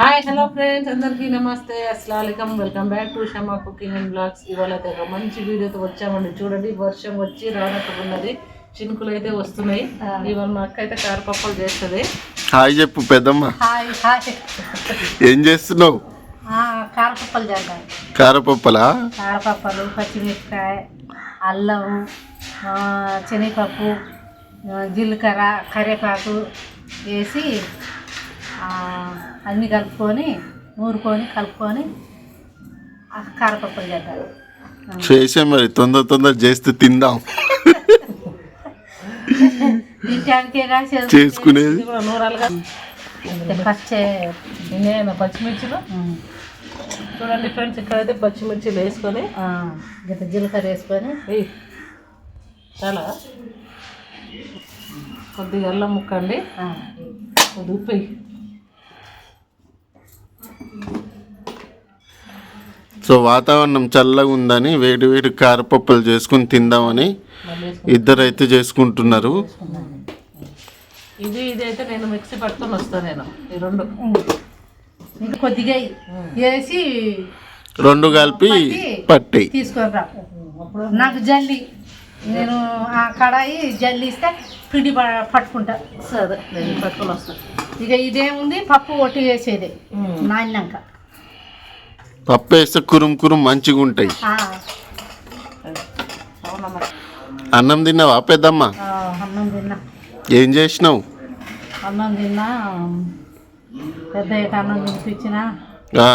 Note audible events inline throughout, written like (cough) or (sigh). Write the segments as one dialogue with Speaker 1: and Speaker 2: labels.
Speaker 1: Hi hello friends అందరికీ నమస్తే అస్సలం welcome back to Shama cooking and blogs ఇవాళ అయితే ఒక మంచి వీడియోతో వచ్చామండి. చూడండి వర్షం వచ్చి రానట్టుగా ఉన్నది. చినుకులు అయితే వస్తున్నాయి. ఇవాళ మా అక్క అయితే కారపప్పలు చేస్తుంది.
Speaker 2: హాయ్ చెప్పు పెద్దమ్మ.
Speaker 3: Hi hi.
Speaker 2: ఏం చేస్తున్నావు?
Speaker 3: ఆ, కారపప్పలు చేద్దాం.
Speaker 2: కారపప్పలా?
Speaker 3: కారపప్పలు పచ్చిమిరపకాయ అల్లం ఆ, శనగపప్పు జీలకర్ర కరివేపాకు వేసి అన్నీ కలుపుకొని నూరుకొని కలుపుకొని ఆ కారపప్పలు చేద్దాం.
Speaker 2: చేసే మరి తొందర తొందర చేస్తే తిందాం. చేసుకునేది.
Speaker 1: ఇది కూడా నూరాలుగా.
Speaker 3: ఫస్ట్
Speaker 1: నేను పచ్చిమిర్చిలు? చూడండి ఫ్రెండ్స్ ఇక్కడైతే పచ్చిమిర్చిలు వేసుకొని.
Speaker 3: గిట్ట జీలకర్ర వేసుకొని.
Speaker 1: చాలా. కొద్దిగా అల్లం ముక్కండి.
Speaker 3: ఆ,
Speaker 1: కొద్దిగా ఉప్పు.
Speaker 2: సో వాతావరణం చల్లగా ఉందని వేడి వేడి కారపప్పులు చేసుకుని తిందామని
Speaker 1: మళ్ళీ వేసుకొని
Speaker 2: ఇద్దరు అయితే చేసుకుంటున్నారు.
Speaker 1: ఇది ఇది అయితే నేను మిక్సీ పట్టుకొని వస్తాను నేను ఈ రెండు.
Speaker 3: కొద్దిగా వేసి
Speaker 2: రెండు కలిపి పట్టి.
Speaker 3: తీసుకొని నాకు జల్లి నేను ఆ కడాయి జల్లి ఇస్తే పిండి పట్టుకుంటా.
Speaker 1: సరే నేను పట్టుకొని వస్తాను
Speaker 3: ఇక ఇదేముంది? పప్పు ఒట్టి వేసేది నాణ్యాక
Speaker 2: పప్పు వేస్తే కురుం కురుం మంచిగా ఉంటాయి. అన్నం తిన్నావా పెద్దమ్మ?
Speaker 3: ఆ, అన్నం తిన్నా.
Speaker 2: ఏం చేసినావు?
Speaker 3: అన్నం తిన్నా. పెద్ద అన్నం తినిపించిన.
Speaker 2: ఆ,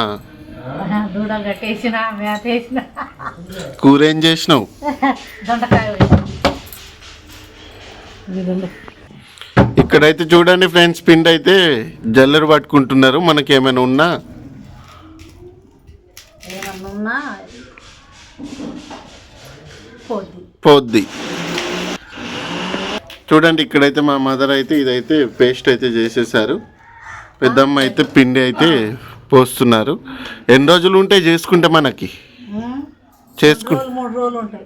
Speaker 3: దూడలు కట్టేసిన మేత వేసిన
Speaker 2: కూర ఏం చేసినావు?
Speaker 3: దొండకాయ.
Speaker 2: ఇక్కడైతే చూడండి ఫ్రెండ్స్ పిండి అయితే జల్లెరు పట్టుకుంటున్నారు. మనకి ఏమైనా ఉన్నా?
Speaker 3: పోద్ది.
Speaker 2: చూడండి ఇక్కడైతే మా మదర్ అయితే ఇదైతే పేస్ట్ అయితే చేసేసారు. పెద్దమ్మ అయితే పిండి అయితే పోస్తున్నారు. ఎన్ని రోజులు ఉంటే చేసుకుంటే మనకి?
Speaker 3: ఉం?
Speaker 2: చేసుకు
Speaker 3: రోజులు మూడు రోజులు ఉంటాయి.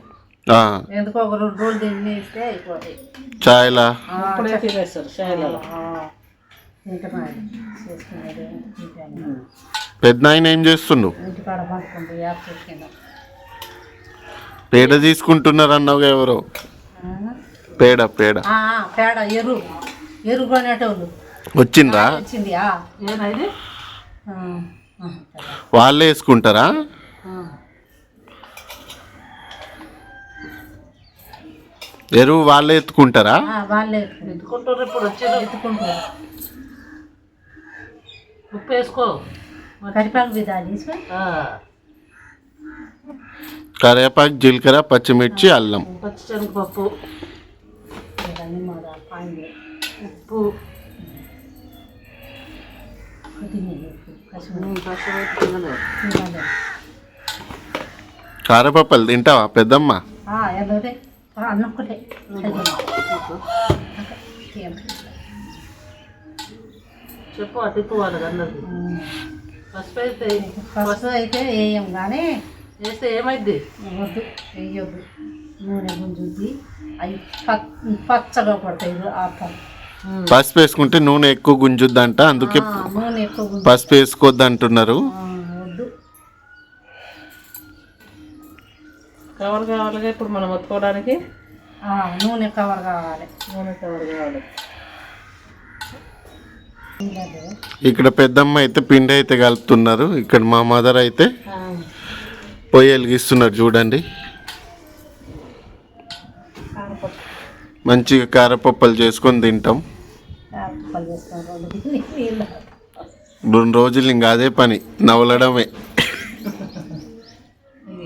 Speaker 3: ఎందుకో ఒక రెండు రోజులు ఇస్తే అయిపోతాయి.
Speaker 2: చాయ్లా?
Speaker 1: ఇప్పుడే తినేస్తారు
Speaker 2: పెద్ద ఆయన ఏం చేస్తుండు?
Speaker 3: ఇంటికాడ పండుకుంటూ యాప్ చేసుకుందాం
Speaker 2: పేడ తీసుకుంటున్నారు అన్నావు ఎవరో పేడ పేడ.
Speaker 3: పేడ ఎరువు. ఎరువు కొనేటోళ్ళు.
Speaker 2: వచ్చిండ్రా
Speaker 3: వచ్చింది ఆ.
Speaker 1: ఏనా ఇది?
Speaker 3: ఆ, ఆ,
Speaker 2: వాళ్ళే వేసుకుంటారా? ఎరువు వాళ్ళే ఎత్తుకుంటారా?
Speaker 3: ఆ, వాళ్ళే
Speaker 1: ఎత్తుకుంటారు. ఇప్పుడు వచ్చారు
Speaker 3: ఎత్తుకుంటారు.
Speaker 1: ఉప్పు వేసుకో.
Speaker 3: కరిపాకు విధాలు తీసుకొని
Speaker 1: ఆ,
Speaker 2: కరివేపాకు జీలకర్ర పచ్చిమిర్చి అల్లం.
Speaker 1: పచ్చిశనగపప్పు.
Speaker 3: ఇవన్నీ మన పాయింట్.
Speaker 1: ఉప్పు.
Speaker 3: కొద్దిగా.
Speaker 2: కారపప్పలు తింటావా పెద్దమ్మ?
Speaker 3: ఆ, ఎలాగే అన్నం ఒకటే
Speaker 1: చెప్పు అటు ఇప్పు వాళ్ళకి అయితే
Speaker 3: ఫస్ట్ అయితే వేయం కానీ
Speaker 1: వేస్తే ఏమైద్ది
Speaker 3: వద్దు వేయొద్దు నూనె గుంజుద్ది అవి పచ్ పచ్చగా పడతాయి
Speaker 2: పసుపు వేసుకుంటే నూనె ఎక్కువ గుంజుద్దంట. అందుకే పసుపు వేసుకోవద్దు అంటున్నారు
Speaker 3: ఆ, వద్దు
Speaker 1: కవర్ కావాలిగా ఇప్పుడు మనం ఒత్తుకోవడానికి?
Speaker 3: ఆ, నూనె కవర్ కావాలి.
Speaker 1: నూనె కవర్ కావాలి.
Speaker 2: ఇక్కడ పెద్దమ్మ అయితే పిండి అయితే కలుపుతున్నారు. ఇక్కడ మా మదర్ అయితే
Speaker 1: ఆ,
Speaker 2: పొయ్యి వెలిగిస్తున్నారు చూడండి. మంచిగా కారపప్పలు చేసుకొని తింటాం.
Speaker 3: రెండు
Speaker 2: రోజులు ఇంకా అదే పని నవలడమే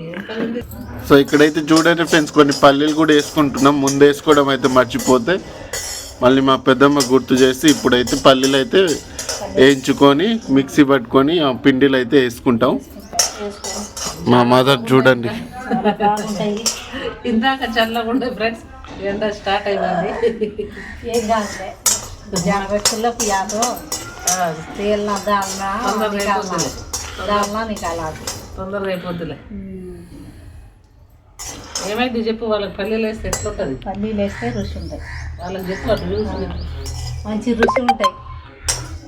Speaker 1: ఏం కలిగింది
Speaker 2: సో ఇక్కడైతే చూడండి ఫ్రెండ్స్ కొన్ని పల్లీలు కూడా వేసుకుంటున్నాం. ముందు వేసుకోవడం అయితే మర్చిపోతే మళ్ళీ మా పెద్దమ్మ గుర్తు చేసి ఇప్పుడైతే పల్లీలు అయితే వేయించుకొని మిక్సీ పట్టుకొని ఆ పిండిలు అయితే వేసుకుంటాం. మా మదర్ చూడండి.
Speaker 1: ఇందాక చల్లగుండే ఫ్రెండ్స్ ఎండ స్టార్ట్ అయిందండి
Speaker 3: ఏం కాదులే జనవచ్చులకు యాదో
Speaker 1: ఆ,
Speaker 3: తేలిన దాల్నా
Speaker 1: తొందరగా అయిపోద్దిలే ఏమైంది? చెప్పు వాళ్ళకి పల్లీలు వేస్తే ఎట్లుంటుంది?
Speaker 3: పల్లీలు వేస్తే రుచి ఉంటాయి.
Speaker 1: వాళ్ళకి చెప్పు అటు చూసి చెప్పు.
Speaker 3: మంచి రుచి ఉంటాయి.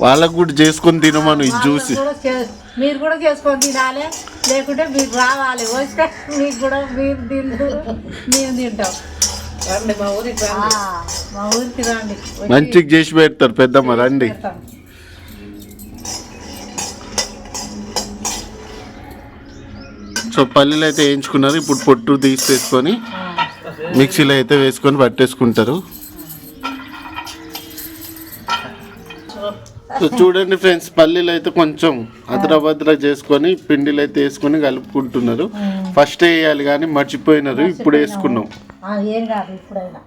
Speaker 2: వాళ్ళకు కూడా చేసుకొని తినమను ఇది చూసి.
Speaker 3: కూడా చే- మీరు కూడా చేసుకొని తినాలి. లేకుంటే మీరు రావాలి. వస్తే మీకు కూడా మీరు తింటారు మేము తింటాం.
Speaker 1: రండి మా ఊరికి రండి.
Speaker 3: మా ఊరికి రండి.
Speaker 2: మంచిగా చేసి పెడతారు పెద్దమ్మ రండి. సో పల్లీలు అయితే వేయించుకున్నారు. ఇప్పుడు పొట్టు తీసేసుకొని మిక్సీలో అయితే వేసుకొని పట్టేసుకుంటారు. సో చూడండి ఫ్రెండ్స్ పల్లీలు అయితే కొంచెం అద్రభద్ర చేసుకొని పిండిలు అయితే వేసుకొని కలుపుకుంటున్నారు. ఫస్ట్ వేయాలి కానీ మర్చిపోయినారు ఇప్పుడు వేసుకున్నాం.
Speaker 3: ఆ, ఏం కాదు ఇప్పుడైనా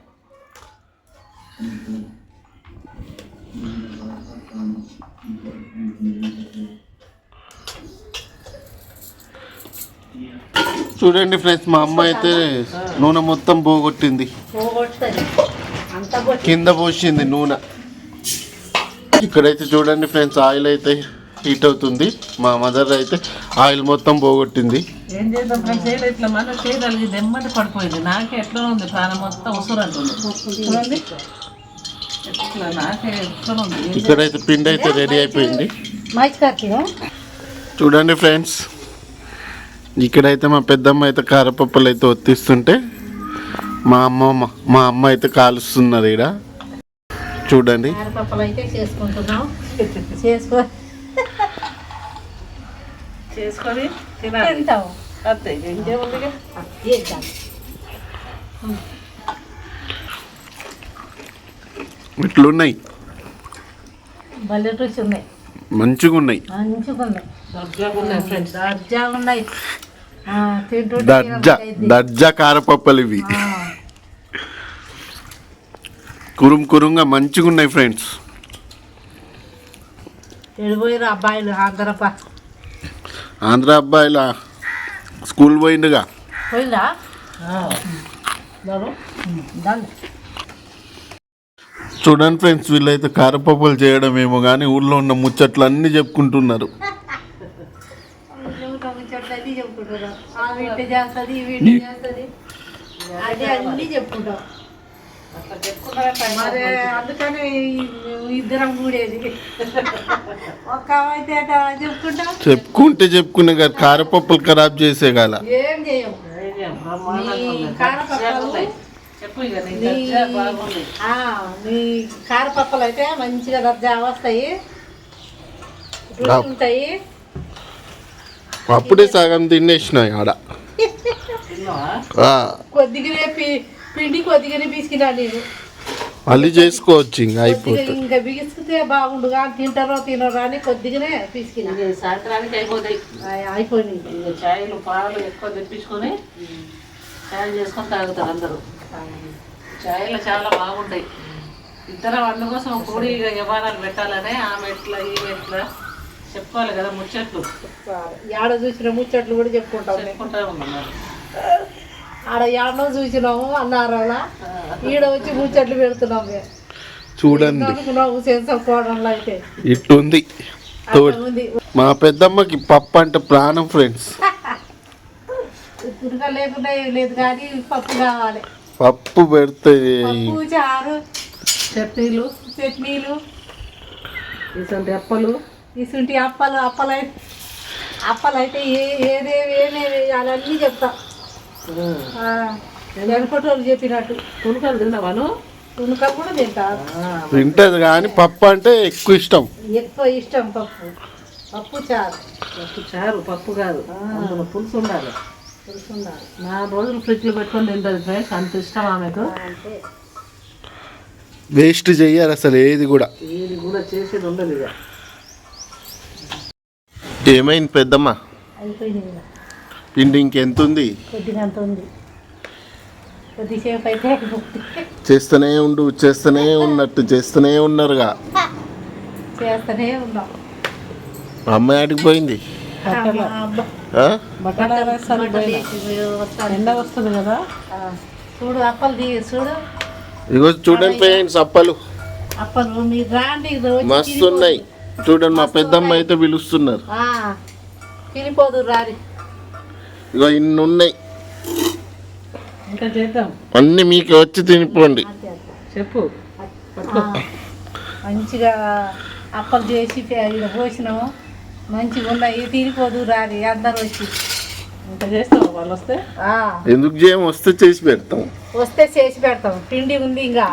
Speaker 2: చూడండి ఫ్రెండ్స్ మా అమ్మ అయితే నూనె మొత్తం పోగొట్టింది. కింద పోసింది నూనె. ఇక్కడైతే చూడండి ఫ్రెండ్స్ ఆయిల్ అయితే హీట్ అవుతుంది. మా మదర్ అయితే ఆయిల్ మొత్తం పోగొట్టింది.
Speaker 1: ఏం చేద్దాం ఫ్రెండ్స్ చేయలేదు ఇట్లా మన చేయగలిగి దెమ్మటి పడిపోయింది. నాకే ఎట్లా ఉంది ప్రాణం మొత్తం ఉసురు అంటుంది. చూడండి. ఎట్లా నాకే ఎట్లా ఉంది ఏం
Speaker 2: ఇక్కడైతే పిండి అయితే రెడీ అయిపోయింది. చూడండి ఫ్రెండ్స్ ఇక్కడైతే మా పెద్దమ్మ అయితే కారపప్పులు అయితే ఒత్తిస్తుంటే మా అమ్మమ్మ మా అమ్మ అయితే కాలుస్తున్నారు ఇక్కడ చూడండి.
Speaker 1: చేసుకొని
Speaker 2: ఇట్లున్నాయి. మంచిగా ఉన్నాయి.
Speaker 3: మంచిగా ఉన్నాయి
Speaker 1: దర్జాగా ఉన్నాయి ఫ్రెండ్స్
Speaker 3: దర్జా
Speaker 2: కారపప్పులు ఇవి కురుం కురుంగా మంచిగా ఉన్నాయి ఫ్రెండ్స్
Speaker 3: అబ్బాయిలు
Speaker 2: ఆంధ్ర అబ్బాయిల? స్కూల్ పోయిండుగా?
Speaker 3: పోయిందా?
Speaker 2: చూడండి ఫ్రెండ్స్ వీళ్ళైతే కారపప్పులు చేయడం ఏమో కానీ ఊళ్ళో ఉన్న ముచ్చట్లు అన్నీ చెప్పుకుంటున్నారు.
Speaker 3: వీటి చేస్తుంది వీటి చేస్తుంది. అది అన్నీ చెప్పుకుంటాం. మరి అందుకని ఇద్దరం కూడేది. ఒక్క అయితే చెప్పుకుంటాం?
Speaker 2: చెప్పుకుంటే చెప్పుకునే కానీ కారపప్పులు ఖరాబ్ చేసే కాల
Speaker 3: ఏం చేయం? నీ. కారపప్పులు- అయితే మంచిగా దర్జా వస్తాయి. ఉంటాయి.
Speaker 2: అప్పుడే సగం తినేసినాయి ఆడ.
Speaker 1: తిన్నావా?
Speaker 2: ఆ,
Speaker 3: కొద్దిగానే పి- పిండి కొద్దిగానే పిసికినా నేను.
Speaker 2: మళ్ళీ చేసుకోవచ్చు ఇంకా
Speaker 3: కొద్దిగా
Speaker 2: అయిపోతుంది
Speaker 3: ఇంకా బిగిస్తే బాగుండుగా తింటారో తినరో అని కొద్దిగానే పిసికినా.
Speaker 1: సాయంత్రానికి అయిపోతాయి.
Speaker 3: అయిపోయింది
Speaker 1: ఇక. చాయలు పాలు ఎక్కువ తెప్పించుకొని చాయ్ చేసుకొని తాగుతారు అందరూ. చాయలు చాలా బాగుంటాయి. ఇద్దరం అందుకోసం కూడి ఇక వ్యవహారాలు పెట్టాలనే ఆమె ఎట్లా ఈమె ఎట్లా చెప్పుకోవాలి కదా ముచ్చట్లు.
Speaker 3: ఆడ చూసిన ముచ్చట్లు కూడా చెప్పుకుంటాం. ఆడ ఏడనో చూసినాము అన్నారా ఈడ వచ్చి ముచ్చట్లు పెడుతున్నాం
Speaker 2: చూడండి. ఇట్టుంది. మా పెద్దమ్మకి పప్పు అంటే ప్రాణం ఫ్రెండ్స్
Speaker 3: లేకుండా ఏం లేదు కానీ పప్పు కావాలి.
Speaker 2: పప్పు పెడితే
Speaker 3: పప్పు చారు
Speaker 1: చట్నీలు
Speaker 3: చట్నీలు.
Speaker 1: ఇటువంటి అప్పలు.
Speaker 3: ఇసుంటి అప్పలు అప్పలు అయితే అప్పలు అయితే ఏ ఏదేవి ఏమేమి వేయాలి అన్నీ చెప్తాం. వెనకటోళ్ళు చెప్పినట్టు.
Speaker 1: పుణుకలు తిన్నావాను
Speaker 3: తుణుక కూడా తింటారు
Speaker 2: తింటది కానీ పప్పు అంటే ఎక్కువ ఇష్టం.
Speaker 3: ఎక్కువ ఇష్టం పప్పు. పప్పు చారు.
Speaker 1: పప్పు చారు పప్పు కాదు. అందులో పులుసు ఉండాలి.
Speaker 3: తెలుసున్నారు
Speaker 1: నాలుగు రోజులు ఫ్రిడ్జ్లో పెట్టుకొని తింటుంది ఫ్రెండ్స్ అంత ఇష్టం ఆమెకు.
Speaker 2: వేస్ట్ చెయ్యారు అసలు ఏది కూడా.
Speaker 1: ఏది కూడా చేసేది ఉండదు ఇక.
Speaker 2: ఏమైంది పెద్దమ్మ?
Speaker 3: అయిపోయింది
Speaker 2: పిండి ఇంకెంత ఉంది.
Speaker 3: కొద్దిసేపు అయితే.
Speaker 2: చేస్తూనే ఉండు చేస్తూనే ఉన్నట్టు చేస్తూనే ఉన్నారుగా.
Speaker 3: చేస్తూనే ఉన్నాం.
Speaker 2: మా అమ్మ ఆడికి పోయింది.
Speaker 1: ఎండ వస్తుంది కదా?
Speaker 3: చూడు అప్పలు చూడు.
Speaker 2: ఇగో చూడండి ఫ్రెండ్స్ అప్పలు.
Speaker 3: అప్పలు మీరు రాండి రోజు
Speaker 2: మస్తు ఉన్నాయి. చూడండి మా పెద్దమ్మ అయితే పిలుస్తున్నారు.
Speaker 3: తినిపోదు రారి.
Speaker 2: ఇగో ఇన్ని ఉన్నాయి
Speaker 1: ఇంకా చేద్దాం.
Speaker 2: అన్ని మీకు వచ్చి తినిపోండి.
Speaker 1: చెప్పు.
Speaker 3: మంచిగా అప్పలు చేసి పోసినాము. మంచిగా ఉన్నాయి తిరిగిపోదు రాది అందరు వచ్చి.
Speaker 1: ఇంకా చేస్తావు? వాళ్ళు వస్తే?
Speaker 3: ఆ,
Speaker 2: ఎందుకు చేయం? వస్తే చేసి పెడతాం.
Speaker 3: వస్తే చేసి పెడతాం. పిండి ఉంది ఇంకా.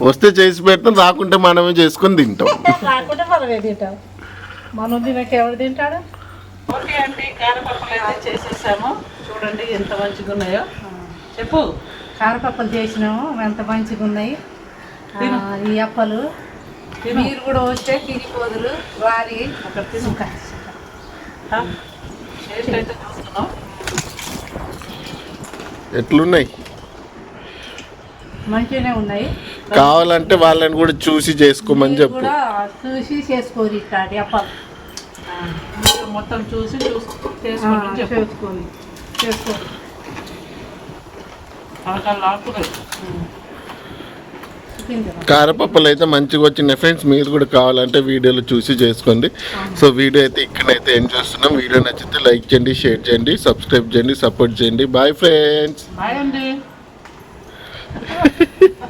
Speaker 2: వస్తే చేసి పెడతాం రాకుంటే మనమే చేసుకొని తింటాం.
Speaker 3: రాకుంటే మనమే తింటాం. మనం తినక ఎవరు తింటాడు?
Speaker 1: ఓకే అండి కారపప్పులు అయితే చేసేసాము. చూడండి ఎంత మంచిగా ఉన్నాయో. చెప్పు.
Speaker 3: కారపప్పలు చేసినాము ఎంత మంచిగా ఉన్నాయి. ఆ, ఈ అప్పలు. మీరు కూడా వస్తే తిరిగిపోదురు వారి
Speaker 1: అక్కడ తిను. టేస్ట్ అయితే చూస్తున్నాం
Speaker 2: ఎట్లున్నాయి?
Speaker 3: మంచిగానే ఉన్నాయి.
Speaker 2: కావాలంటే వాళ్ళని కూడా చూసి చేసుకోమని చెప్పు.
Speaker 3: చూసి చేసుకోరు
Speaker 1: మొత్తం చూసి చేసుకోండి
Speaker 3: చేసుకోండి
Speaker 2: కారపప్పులు అయితే మంచిగా వచ్చినాయి. ఫ్రెండ్స్ మీరు కూడా కావాలంటే వీడియోలో చూసి చేసుకోండి. సో వీడియో అయితే ఇక్కడైతే ఏం చేస్తున్నాం. వీడియో నచ్చితే లైక్ చేయండి షేర్ చేయండి సబ్స్క్రైబ్ చేయండి సపోర్ట్ చేయండి. Bye friends.
Speaker 1: బాయ్ అండి. (laughs)